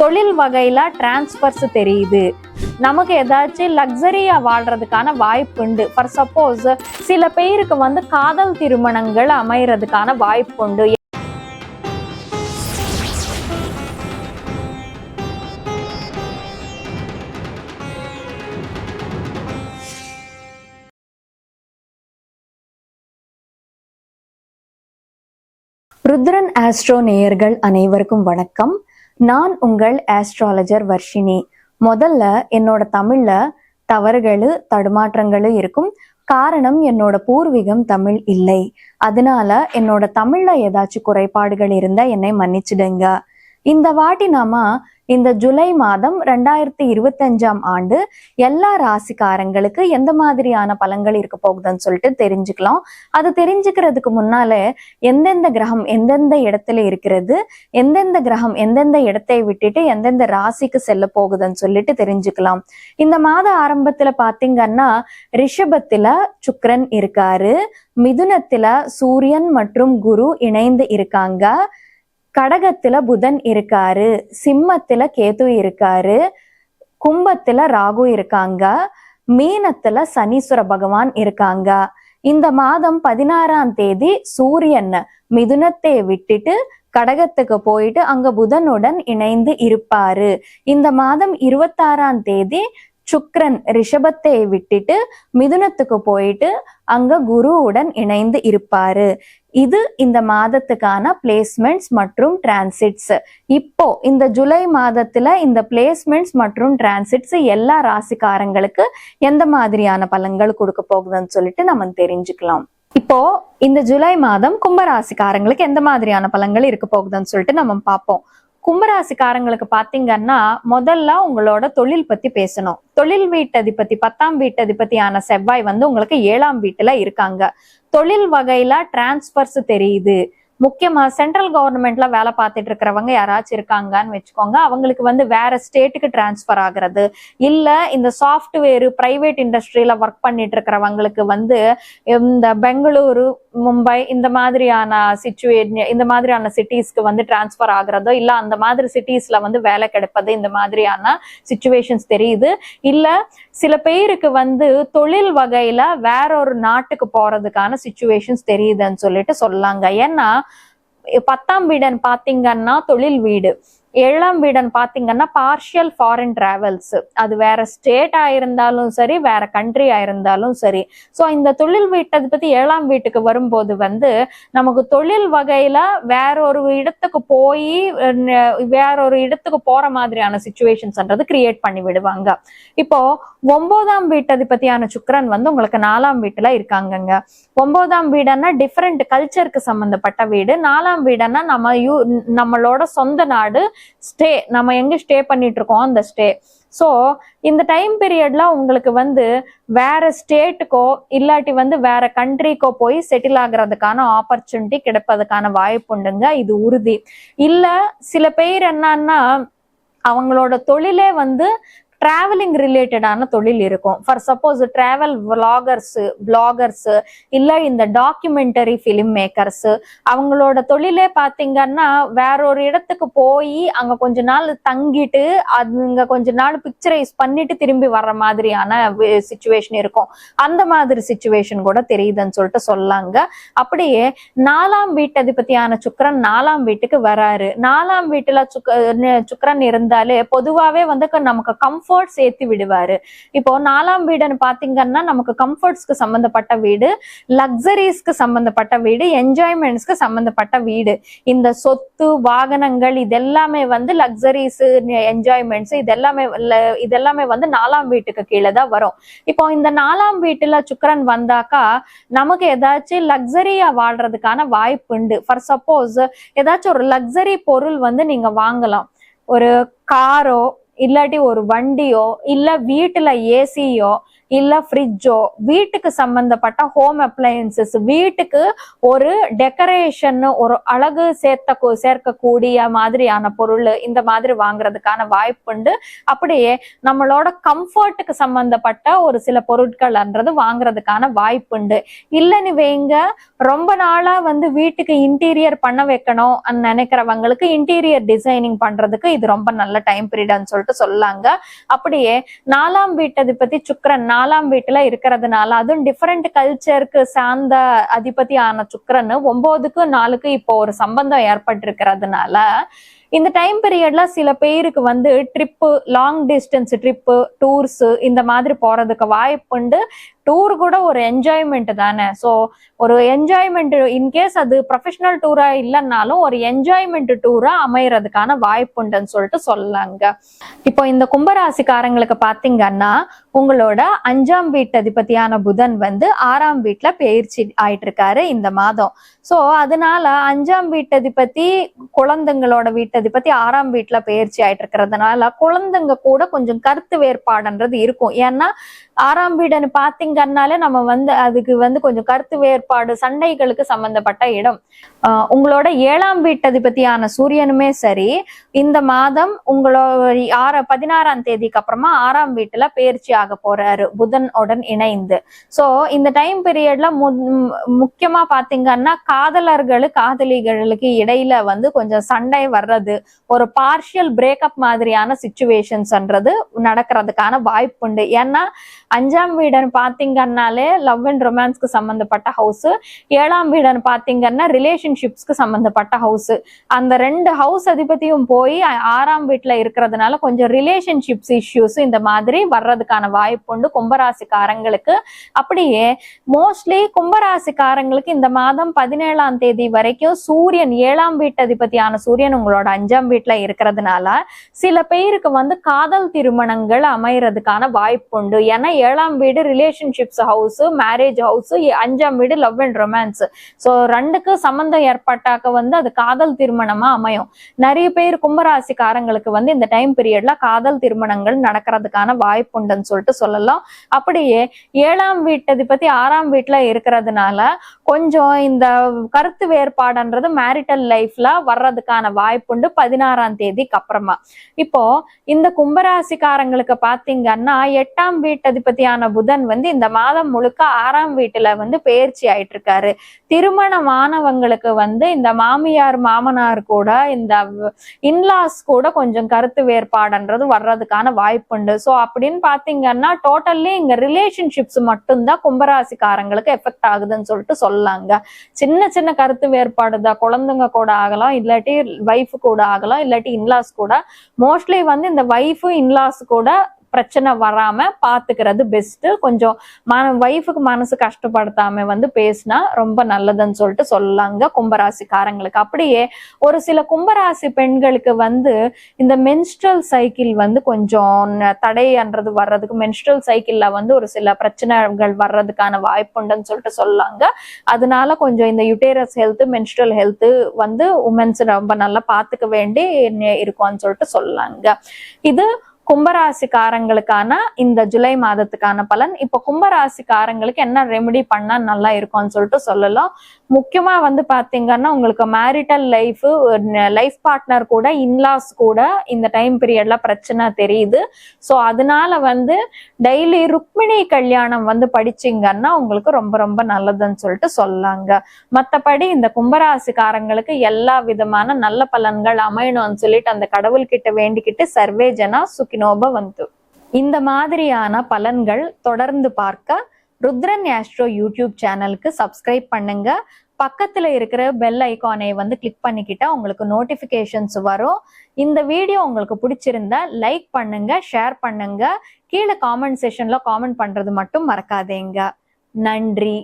தொழில் வகையில டிரான்ஸ்பர்ஸ் தெரியுது. நமக்கு ஏதாச்சும் லக்ஸரியா வாழ்றதுக்கான வாய்ப்பு உண்டு. ஃபார் சப்போஸ் சில பேருக்கு வந்து காதல் திருமணங்கள் அமைகிறதுக்கான வாய்ப்பு உண்டு. ருத்ரன் ஆஸ்ட்ரோ நேயர்கள் அனைவருக்கும் வணக்கம். நான் உங்கள் ஆஸ்ட்ராலஜர் வர்ஷினி. முதல்ல என்னோட தமிழ்ல தவறுகள் தடுமாற்றங்களும் இருக்கும். காரணம் என்னோட பூர்வீகம் தமிழ் இல்லை. அதனால என்னோட தமிழ்ல ஏதாச்சும் குறைபாடுகள் இருந்தா என்னை மன்னிச்சிடுங்க. இந்த வாட்டி நாம இந்த ஜூலை மாதம் ரெண்டாயிரத்தி இருபத்தஞ்சாம் ஆண்டு எல்லா ராசிக்காரங்களுக்கு எந்த மாதிரியான பலன்கள் இருக்க போகுதுன்னு சொல்லிட்டு தெரிஞ்சுக்கலாம். அது தெரிஞ்சுக்கிறதுக்கு முன்னால எந்தெந்த கிரகம் எந்தெந்த இடத்துல இருக்கிறது எந்தெந்த கிரகம் எந்தெந்த இடத்தை விட்டுட்டு எந்தெந்த ராசிக்கு செல்ல போகுதுன்னு சொல்லிட்டு தெரிஞ்சுக்கலாம். இந்த மாத ஆரம்பத்துல பாத்தீங்கன்னா ரிஷபத்துல சுக்ரன் இருக்காரு மிதுனத்துல சூரியன் மற்றும் குரு இணைந்து இருக்காங்க. கடகத்துல புதன் இருக்காரு சிம்மத்துல கேது இருக்காரு கும்பத்துல ராகு இருக்காங்க மீனத்துல சனீஸ்வர பகவான் இருக்காங்க. இந்த மாதம் பதினாறாம் தேதி சூரியன் மிதுனத்தை விட்டுட்டு கடகத்துக்கு போயிட்டு அங்க புதனுடன் இணைந்து இருப்பாரு. இந்த மாதம் இருபத்தாறாம் தேதி சுக்ரன் ரிஷபத்தை விட்டுட்டு மிதுனத்துக்கு போயிட்டு அங்க குருவுடன் இணைந்து இருப்பாரு. இது இந்த மாதத்துக்கான பிளேஸ்மெண்ட்ஸ் மற்றும் டிரான்சிட்ஸ் இப்போ இந்த ஜூலை மாதத்துல இந்த பிளேஸ்மெண்ட்ஸ் மற்றும் டிரான்சிட்ஸ் எல்லா ராசிக்காரங்களுக்கு எந்த மாதிரியான பலன்கள் கொடுக்க போகுதுன்னு சொல்லிட்டு நம்ம தெரிஞ்சுக்கலாம். இப்போ இந்த ஜூலை மாதம் கும்பராசிக்காரங்களுக்கு எந்த மாதிரியான பலன்கள் இருக்க போகுதுன்னு சொல்லிட்டு நம்ம பார்ப்போம். கும்பராசிக்காரங்களுக்கு பாத்தீங்கன்னா முதல்ல உங்களோட தொழில் பத்தி பேசணும். தொழில் வீட்டதிபதி பத்தாம் வீட்டதிபதியான செவ்வாய் வந்து உங்களுக்கு ஏழாம் வீட்டுல இருக்காங்க. தொழில் வகையில டிரான்ஸ்பர்ஸ் தெரியுது. முக்கியமா சென்ட்ரல் கவர்மெண்ட்ல வேலை பார்த்துட்டு இருக்கிறவங்க யாராச்சும் இருக்காங்கன்னு வச்சுக்கோங்க. அவங்களுக்கு வந்து வேற ஸ்டேட்டுக்கு டிரான்ஸ்பர் ஆகுறது. இல்ல இந்த சாஃப்ட்வேர் பிரைவேட் இண்டஸ்ட்ரியில ஒர்க் பண்ணிட்டு இருக்கிறவங்களுக்கு வந்து இந்த பெங்களூரு மும்பை இந்த மாதிரியான சிச்சுவேஷன் இந்த மாதிரியான சிட்டிஸ்க்கு வந்து டிரான்ஸ்பர் ஆகுறதோ இல்ல அந்த மாதிரி சிட்டிஸ்ல வந்து வேலை கிடைப்பது இந்த மாதிரியான சுச்சுவேஷன்ஸ் தெரியுது. இல்ல சில பேருக்கு வந்து தொழில் வகையில வேற ஒரு நாட்டுக்கு போறதுக்கான சுச்சுவேஷன்ஸ் தெரியுதுன்னு சொல்லிட்டு சொல்லாங்க. ஏன்னா பத்தாம் வீடன் பாத்தீங்கன்னா தொழில் வீடு. ஏழாம் வீடன் பாத்தீங்கன்னா பார்ஷியல் ஃபாரின் டிராவல்ஸ் அது வேற ஸ்டேட் இருந்தாலும் சரி வேற கண்ட்ரி ஆயிருந்தாலும் சரி. ஸோ இந்த தொழில் வீட்டை பத்தி ஏழாம் வீட்டுக்கு வரும்போது வந்து நமக்கு தொழில் வகையில வேற ஒரு இடத்துக்கு போய் வேற ஒரு இடத்துக்கு போற மாதிரியான சுச்சுவேஷன்ஸ்ன்றது கிரியேட் பண்ணி விடுவாங்க. இப்போ ஒன்பதாம் வீட்டதிபதியான சுக்கரன் வந்து உங்களுக்கு நாலாம் வீட்டுல இருக்காங்கங்க. ஒன்பதாம் வீடுன்னா டிஃப்ரெண்ட் கல்ச்சருக்கு சம்பந்தப்பட்ட வீடு. நாலாம் வீடுன்னா நம்ம யூ நம்மளோட சொந்த நாடு ஸ்டே நம்ம எங்க ஸ்டே பண்ணிட்டு இருக்கோம் அந்த ஸ்டே ஸோ இந்த டைம் பீரியட்ல உங்களுக்கு வந்து வேற ஸ்டேட்டுக்கோ இல்லாட்டி வந்து வேற கண்ட்ரிக்கோ போய் செட்டில் ஆகுறதுக்கான ஆப்பர்ச்சுனிட்டி கிடைப்பதுக்கான வாய்ப்பு உண்டுங்க. இது உறுதி. இல்ல சில பேர் என்னன்னா அவங்களோட தொழிலே வந்து டிராவலிங் ரிலேட்டடான தொழில் இருக்கும். For suppose travel vloggers bloggers இல்ல இந்த டாக்குமெண்டரி ஃபிலிம் மேக்கர்ஸ் அவங்களோட தொழிலே பாத்தீங்கன்னா வேற ஒரு இடத்துக்கு போய் அங்க கொஞ்ச நாள் தங்கிட்டு அங்க கொஞ்ச நாள் பிக்சரைஸ் பண்ணிட்டு திரும்பி வர்ற மாதிரியான சுச்சுவேஷன் இருக்கும். அந்த மாதிரி சுச்சுவேஷன் கூட தெரியுதுன்னு சொல்லிட்டு சொல்லாங்க. அப்படியே நாலாம் வீட்டதிபதியான சுக்கரன் நாலாம் வீட்டுக்கு வராரு. நாலாம் வீட்டுல சுக்க சுக்கரன் இருந்தாலே பொதுவாவே வந்து நமக்கு கம்ஃபர்ட் சேர்த்து விடுவாரு. இப்போ நாலாம் வீடுன்னு பாத்தீங்கன்னா நமக்கு கம்ஃபர்ட்ஸ்க்கு சம்பந்தப்பட்ட வீடு லக்ஸரிஸ்க்கு சம்பந்தப்பட்ட வீடு என்ஜாய்மெண்ட்ஸ்க்கு சம்பந்தப்பட்ட வீடு. இந்த சொத்து வாகனங்கள் இதெல்லாமே வந்து லக்ஸரிஸ் என்ஜாய்மெண்ட்ஸ் இதெல்லாமே இதெல்லாமே வந்து நாலாம் வீட்டுக்கு கீழே தான் வரும். இப்போ இந்த நாலாம் வீட்டுல சுக்கரன் வந்தாக்கா நமக்கு ஏதாச்சும் லக்ஸரியா வாழ்றதுக்கான வாய்ப்பு உண்டு. ஃபார் சப்போஸ் ஏதாச்சும் ஒரு லக்ஸரி பொருள் வந்து நீங்க வாங்கலாம். ஒரு காரோ இல்லாட்டி ஒரு வண்டியோ இல்ல வீட்டுல ஏசியோ இல்ல ஃப்ரிட்ஜோ வீட்டுக்கு சம்பந்தப்பட்ட ஹோம் அப்ளையன்சஸ் வீட்டுக்கு ஒரு டெக்கரேஷன் ஒரு அழகு சேர்த்த சேர்க்கக்கூடிய மாதிரியான பொருள் இந்த மாதிரி வாங்குறதுக்கான வாய்ப்புண்டு அப்படியே நம்மளோட கம்ஃபர்ட்டுக்கு சம்பந்தப்பட்ட ஒரு சில பொருட்கள்ன்றது வாங்குறதுக்கான வாய்ப்புண்டு இல்லைன்னு வைங்க ரொம்ப நாளா வந்து வீட்டுக்கு இன்டீரியர் பண்ண வைக்கணும் நினைக்கிறவங்களுக்கு இன்டீரியர் டிசைனிங் பண்றதுக்கு இது ரொம்ப நல்ல டைம் பீரியட்னு சொல்லிட்டு சொல்லாங்க. அப்படியே நாலாம் வீட்டதை பத்தி சுக்கரன் நாலாம் வீட்டுல இருக்கிறதுனால அதுவும் டிஃபரெண்ட் கல்ச்சருக்கு சார்ந்த அதிபதி ஆன சுக்கரன் ஒன்பதுக்கு நாலுக்கு இப்போ ஒரு சம்பந்தம் ஏற்பட்டிருக்கிறதுனால இந்த டைம் பீரியட்ல சில பேருக்கு வந்து trip long distance trip tours இந்த மாதிரி போறதுக்கு வாய்ப்புண்டு. டூர் கூட ஒரு என்ஜாய்மெண்ட் தானே? ஸோ ஒரு என்ஜாய்மெண்ட் இன்கேஸ் அது ப்ரொஃபஷனல் டூரா இல்லைன்னாலும் ஒரு என்ஜாய்மெண்ட் டூரா அமையறதுக்கான வாய்ப்புண்டுன்னு சொல்லிட்டு சொல்லலாங்க இப்போ இந்த கும்பராசிக்காரங்களுக்கு பாத்தீங்கன்னா உங்களோட அஞ்சாம் வீட்டு அதிபதியான புதன் வந்து ஆறாம் வீட்டுல பயிற்சி ஆயிட்டு இருக்காரு இந்த மாதம். சோ அதனால அஞ்சாம் வீட்டதிபதி குழந்தைங்களோட வீட்டதிபதி ஆறாம் வீட்டுல பயிற்சி ஆயிட்டு இருக்கிறதுனால குழந்தைங்க கூட கொஞ்சம் கருத்து வேறுபாடுன்றது இருக்கும். ஏன்னா ஆறாம் வீடுன்னு பாத்தீங்கன்னாலே நம்ம வந்து அதுக்கு வந்து கொஞ்சம் கருத்து வேறுபாடு சண்டைகளுக்கு சம்பந்தப்பட்ட இடம். ஆஹ் உங்களோட ஏழாம் வீட்டதிபதியான சூரியனுமே சரி இந்த மாதம் உங்களோட ஆற பதினாறாம் தேதிக்கு அப்புறமா ஆறாம் வீட்டுல பயிற்சி ஆக போறாரு புதன் உடன் இணைந்து. சோ இந்த டைம் பீரியட்ல முக்கியமா பாத்தீங்கன்னா காதலர்கள் காதலிகளுக்கு இடையில வந்து கொஞ்சம் சண்டை வர்றது ஒரு பார்ஷியல் பிரேக்கப் மாதிரியான சுச்சுவேஷன்ஸ்ன்றது நடக்கிறதுக்கான வாய்ப்புண்டு. ஏன்னா அஞ்சாம் வீடன் பார்த்து பாத்தீங்கன்னாலே லவ் அண்ட் ரொமான்ஸ்க்கு சம்பந்தப்பட்ட ஹவுஸ் ஏழாம் வீடுன்னு பாத்தீங்கன்னா ரிலேஷன்ஷிப்ஸ்க்கு சம்பந்தப்பட்ட ஹவுஸ் அந்த ரெண்டு ஹவுஸ் அதிபதியும் போய் ஆறாம் வீட்டுல இருக்கிறதுனால கொஞ்சம் ரிலேஷன்ஷிப்ஸ் இஷ்யூஸ் இந்த மாதிரி வர்றதுக்கான வாய்ப்பு உண்டு கும்பராசிக்காரங்களுக்கு. அப்படியே மோஸ்ட்லி கும்பராசிக்காரங்களுக்கு இந்த மாதம் பதினேழாம் தேதி வரைக்கும் சூரியன் ஏழாம் வீட்டு அதிபதியான சூரியன் உங்களோட அஞ்சாம் வீட்டுல இருக்கிறதுனால சில பேருக்கு வந்து காதல் திருமணங்கள் அமையறதுக்கான வாய்ப்புண்டு ஏன்னா ஏழாம் வீடு relation relationships house marriage house அஞ்சாம் வீடு லவ் அண்ட் ரொமான்ஸ் ஸோ ரெண்டுக்கு சம்மந்தம் ஏற்பட்டாக்க வந்து அது காதல் திருமணமா அமையும். நிறைய பேர் கும்பராசிக்காரங்களுக்கு வந்து இந்த டைம் பீரியட்ல காதல் திருமணங்கள் நடக்கிறதுக்கான வாய்ப்புண்டுன்னு சொல்லிட்டு சொல்லலாம். அப்படியே ஏழாம் வீட்டு பத்தி ஆறாம் வீட்டுல இருக்கிறதுனால கொஞ்சம் இந்த கருத்து வேறுபாடுன்றது மேரிட்டல் லைஃப்ல வர்றதுக்கான வாய்ப்புண்டு பதினாறாம் தேதிக்கு அப்புறமா. இப்போ இந்த கும்பராசிக்காரங்களுக்கு பாத்தீங்கன்னா எட்டாம் வீட்டதிபதியான புதன் வந்து இந்த மாதம் முழுக்க ஆறாம் வீட்டுல வந்து பெயர்ச்சி ஆயிட்டு இருக்காரு திருமணமானவங்களுக்கு வந்து இந்த மாமியார் மாமனார் கூட இந்த இன்லாஸ் கூட கொஞ்சம் கருத்து வேறுபாடுன்றது வர்றதுக்கான வாய்ப்புண்டு ஸோ அப்படின்னு பாத்தீங்கன்னா டோட்டல்லி இங்க ரிலேஷன்ஷிப்ஸ் மட்டும்தான் கும்பராசிக்காரங்களுக்கு எஃபெக்ட் ஆகுதுன்னு சொல்லிட்டு சொல்லாங்க. சின்ன சின்ன கருத்து வேறுபாடு தான். குழந்தைங்க கூட ஆகலாம் இல்லாட்டி வைஃப் கூட ஆகலாம் இல்லாட்டி இன்லாஸ் கூட. மோஸ்ட்லி வந்து இந்த வைஃப் இன்லாஸ் கூட பிரச்சனை வராம பாத்துக்கிறது பெஸ்ட் கொஞ்சம் மன வைஃபுக்கு மனசு கஷ்டப்படுத்தாம வந்து பேசினா ரொம்ப நல்லதுன்னு சொல்லிட்டு சொல்லாங்க கும்பராசிக்காரங்களுக்கு. அப்படியே ஒரு சில கும்பராசி பெண்களுக்கு வந்து இந்த மென்ஸ்ட்ரல் சைக்கிள் வந்து கொஞ்சம் ந- தடைன்றது வர்றதுக்கு மென்ஸ்ட்ரல் சைக்கிள்ல வந்து ஒரு சில பிரச்சனைகள் வர்றதுக்கான வாய்ப்புண்டுன்னு சொல்லிட்டு சொல்லாங்க. அதனால கொஞ்சம் இந்த யுட்டேரஸ் ஹெல்த் மென்ஸ்ட்ரல் ஹெல்த் வந்து உமன்ஸ் ரொம்ப நல்லா பாத்துக்க வேண்டி இருக்கும்னு சொல்லிட்டு சொல்லாங்க. இது கும்பராசிக்காரங்களுக்கான இந்த ஜூலை மாதத்துக்கான பலன். இப்போ கும்பராசிக்காரங்களுக்கு என்ன ரெமெடி பண்ணா நல்லா இருக்கும்னு சொல்லிட்டு சொல்லலாம். முக்கியமா வந்து பாத்தீங்கன்னா உங்களுக்கு மேரிட்டல் லைஃப் லைஃப் பார்ட்னர் கூட இன்லாஸ் கூட இந்த டைம் பீரியட்ல பிரச்சனை தெரியுது. ஸோ அதனால வந்து டெய்லி ருக்மிணி கல்யாணம் வந்து படிச்சீங்கன்னா உங்களுக்கு ரொம்ப ரொம்ப நல்லதுன்னு சொல்லிட்டு சொல்லாங்க. மற்றபடி இந்த கும்பராசிக்காரங்களுக்கு எல்லா விதமான நல்ல பலன்கள் அமையணும்னு சொல்லிட்டு அந்த கடவுள்கிட்ட வேண்டிக்கிட்டு சர்வேஜனா சுக்கி வினோபவந்து வந்து. இந்த மாதிரியான பலன்கள் தொடர்ந்து பார்க்க ருத்ரன் ஆஸ்ட்ரோ யூடியூப் சேனலுக்கு சப்ஸ்கிரைப் பண்ணுங்க. பக்கத்துல இருக்கிற பெல் ஐகானை வந்து கிளிக் பண்ணிக்கிட்டா உங்களுக்கு நோட்டிஃபிகேஷன்ஸ் வரும். இந்த வீடியோ உங்களுக்கு பிடிச்சிருந்தா லைக் பண்ணுங்க ஷேர் பண்ணுங்க. கீழே காமெண்ட் செஷன்ல காமெண்ட் பண்றது மட்டும் மறக்காதீங்க. நன்றி.